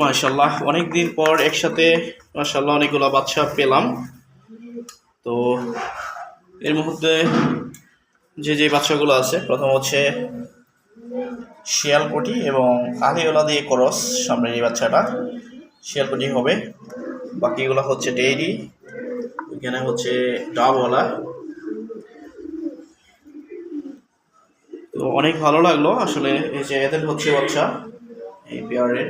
মাশাল্লাহ অনেক দিন পর একসাথে মাশাল্লাহ অনেকগুলো বাচ্চা পেলাম। তো এর মধ্যে যে যে বাচ্চাগুলো আছে, প্রথম হচ্ছে শিয়ালকটি এবং আলিওলা দিয়ে করস সামনে এই বাচ্চাটা। শিয়ালকটি হবে। বাকিগুলো হচ্ছে ডেইরি, এখানে হচ্ছে ডাবওয়ালা। তো অনেক ভালো লাগল, আসলে এই যে এদের হচ্ছে বাচ্চা, এই পেয়ারের।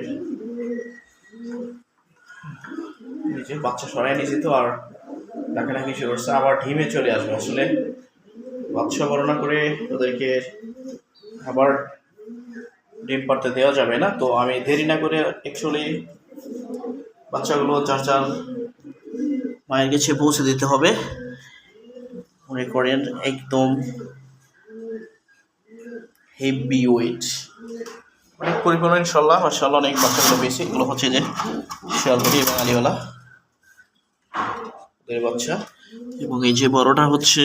এই বাচ্চা সরাই নিয়েছি তো আর ডাকাডাকি শুরু করছে আবার ঢিমে চলে আসবে আসলে। বাচ্চা বর্ণনা করে ওদেরকে আবার ডিম পাড়তে দেওয়া যাবে না। তো আমি দেরি না করে অ্যাকচুয়ালি বাচ্চাগুলো যার যার মায়ের কাছে পৌঁছে দিতে হবে। মনে করেন একদম হেভি ওয়েট অনেক পরিমাণ ইনশাল্লাহ মার্শাল্লাহ অনেক বাচ্চাগুলো বেশি এগুলো হচ্ছে যে শিয়ালগুড়ি এবং আলিওয়ালা, ওদের বাচ্চা। এবং এই যে বড়টা হচ্ছে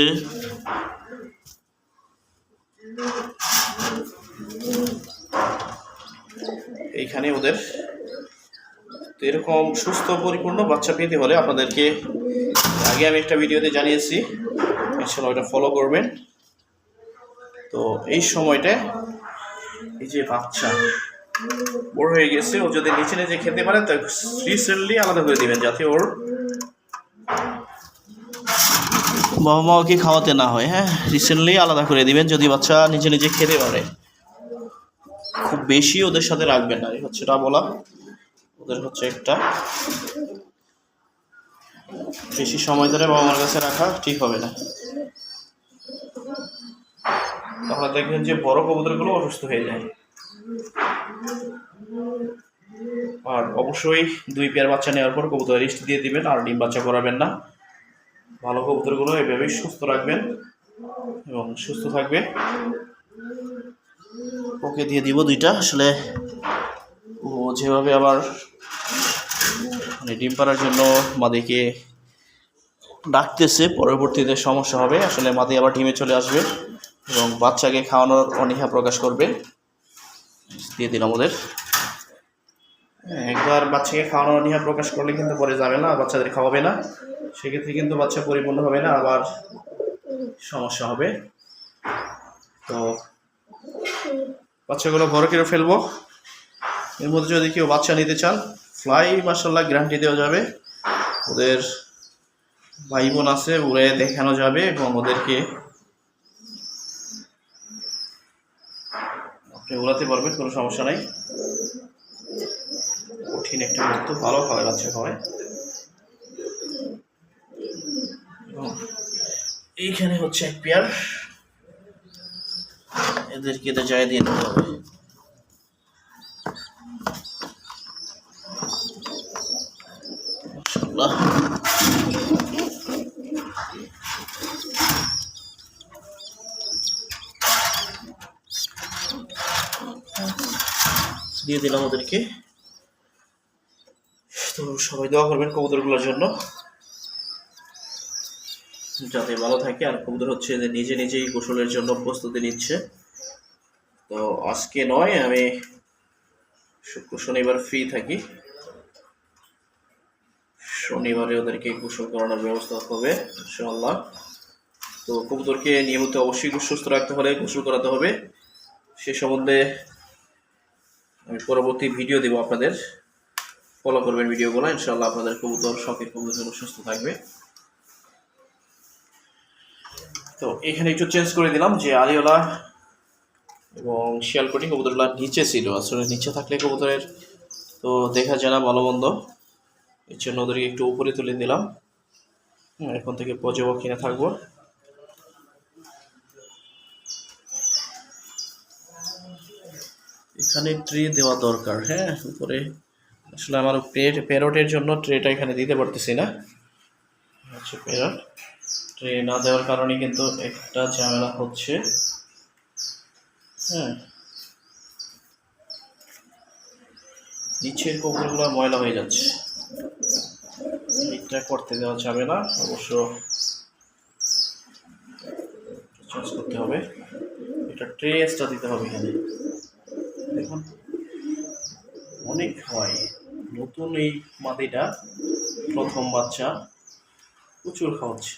এইখানে ওদের এরকম সুস্থ, পরিপূর্ণ বাচ্চা পেতে হলে আপনাদেরকে আগে আমি একটা ভিডিওতে জানিয়েছি। ইনশাল্লাহ ওটা ফলো করবেন। তো এই সময়টায় এই যে বাচ্চা বড় হয়ে গেছে, ও যদি নিচে নিচে খেতে পারে, তো রিসেন্টলি আলাদা করে দিবেন যাতে ওর বাবা মা ওকে খাওয়াতে না হয় হ্যাঁ? রিসেন্টলি আলাদা করে দিবেন যদি বাচ্চা নিজে নিজে খেতে পারে। খুব বেশি ওদের সাথে রাখবেন না হচ্ছে এটা বলা ওদের হচ্ছে একটা। বেশি সময় ধরে বাবা মার কাছে রাখা ঠিক হবে না। তাহলে দেখবেন যে বড় কবুতরগুলো অসুস্থ হয়ে যায়। আর অবশ্যই দুই পেয়ার বাচ্চা নেওয়ার পর কবুতর রেস্ট দিয়ে দিবেন, আর ডিম বাচ্চা করাবেন না। ভালো কবুতরগুলো এভাবেই সুস্থ রাখবেন এবং সুস্থ থাকবে ওকে, দিয়ে দিব দুইটা। আসলে ও যেভাবে আবার মানে ডিম পাড়ার জন্য মাদিকে ডাকতেছে, পরবর্তীতে সমস্যা হবে। আসলে মাদি আবার ডিমে চলে আসবে। এবং বাচ্চাকে খাওয়ানোর অনীহা প্রকাশ করবে। দিয়ে ওদের হ্যাঁ, একবার বাচ্চাকে খাওয়ানোর অনীহা প্রকাশ করলে কিন্তু পরে যাবে না বাচ্চাদের খাওয়াবে না। সেক্ষেত্রে কিন্তু বাচ্চা পরিপূর্ণ হবে না আবার সমস্যা হবে। তো বাচ্চাগুলো বড় করে ফেলব। এর মধ্যে যদি কেউ বাচ্চা নিতে চান ফ্লাই মার্শাল্লাহ গ্যারান্টি দেওয়া যাবে। ওদের ভাই বোন আছে উড়ে দেখানো যাবে এবং ওদেরকে উড়াতে পারবেন, কোনো সমস্যা নাই। কঠিন একটা মুহূর্ত, ভালো বাচ্চা খাওয়ায় এবং এইখানে হচ্ছে এক পেয়ার। এদেরকে এটা যায় দিয়ে নিতে হবে। দিয়ে দিলাম ওদেরকে। তো সবাই দোয়া করবেন কবুতরগুলোর জন্য। যাতে ভালো থাকে, আর কবুতর হচ্ছে যে নিজে নিজেই গোসলের জন্য প্রস্তুতি নিচ্ছে। তো আজকে নয়, আমি শুক্র শনিবার ফ্রি থাকি। শনিবারে ওদেরকে গোসল করানোর ব্যবস্থা হবে, ইনশাআল্লাহ। তো কবুতরকে নিয়মিত অবশ্যই সুস্থ রাখতে হলে, গোসল করাতে হবে। সে সম্বন্ধে আমি পরবর্তী ভিডিও দেবো আপনাদের। ফলো করবেন ভিডিওগুলো ইনশাআল্লাহ আপনাদের কবুতর, শখের কবুতরগুলো সুস্থ থাকবে। তো এখানে একটু চেঞ্জ করে দিলাম যে আলিওলা এবং শিয়ালকটি কবুতরগুলো নিচে ছিল। আসলে নিচে থাকলে কবুতরের তো দেখা যায় না, ভালো মন্দ। এর জন্য ওদেরকে একটু উপরে তুলে দিলাম। এখন থেকে পর্যবেক্ষণে থাকব। এখানে ট্রে দেওয়া দরকার হ্যাঁ? উপরে। আসলে আমার পেট প্যারটের জন্য ট্রেটা এখানে দিতে পারতেছি না। হচ্ছে প্যারট ট্রে না দেওয়ার কারণে কিন্তু একটা ঝামেলা হচ্ছে। হ্যাঁ। নিচের কবুতরগুলো ময়লা হয়ে যাচ্ছে। এটা করতে দেওয়া যাবে না, অবশ্য চেঞ্জ করতে হবে। এটা ট্রেসটা দিতে হবে এখানে। দেখুন অনেক হয়। নতুন এই মাদিটা প্রথম বাচ্চা প্রচুর খাওয়াচ্ছে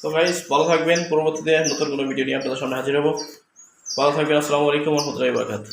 তো গাইস ভালো থাকবেন। পরবর্তীতে নতুন কোনো ভিডিও নিয়ে আপনাদের সামনে হাজির হব। ভালো থাকবেন। আসসালামু আলাইকুম রহমতুল্লাহ বারকাত